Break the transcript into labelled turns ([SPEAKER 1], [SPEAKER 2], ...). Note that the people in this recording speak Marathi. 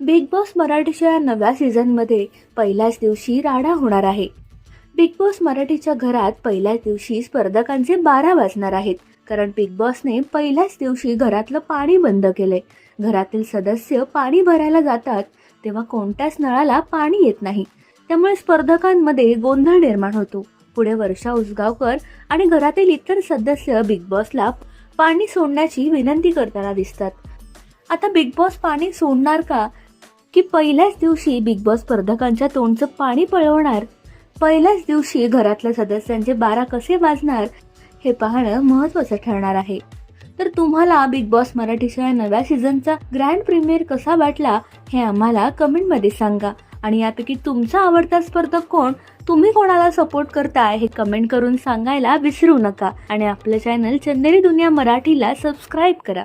[SPEAKER 1] बिग बॉस मराठीच्या या नव्या सीझनमध्ये पहिल्याच दिवशी राडा होणार आहे. बिग बॉस मराठीच्या घरात पहिल्याच दिवशी स्पर्धकांचे बारा वाजणार आहेत. कारण बिग बॉसने पहिल्याच दिवशी घरातलं पाणी बंद केले घरातील सदस्य पाणी भरायला जातात तेव्हा कोणत्याच नळाला पाणी येत नाही. त्यामुळे स्पर्धकांमध्ये गोंधळ निर्माण होतो. पुढे वर्षा उसगावकर आणि घरातील इतर सदस्य बिग बॉसला पाणी सोडण्याची विनंती करताना दिसतात. आता बिग बॉस पाणी सोडणार का? की पहिल्याच दिवशी बिग बॉस स्पर्धकांच्या तोंडचं पाणी पळवणार. पहिल्याच दिवशी घरातल्या सदस्यांचे बारा कसे वाजणार हे पाहणं महत्वाचं ठरणार आहे. तर तुम्हाला बिग बॉस मराठीच्या नव्या सीझनचा ग्रँड प्रीमियर कसा वाटला हे आम्हाला कमेंटमध्ये सांगा. आणि यापैकी तुमचा आवडता स्पर्धक कोण तुम्ही कोणाला सपोर्ट करताय हे कमेंट करून सांगायला विसरू नका. आणि आपलं चॅनल चंदेरी दुनिया मराठीला सबस्क्राईब करा.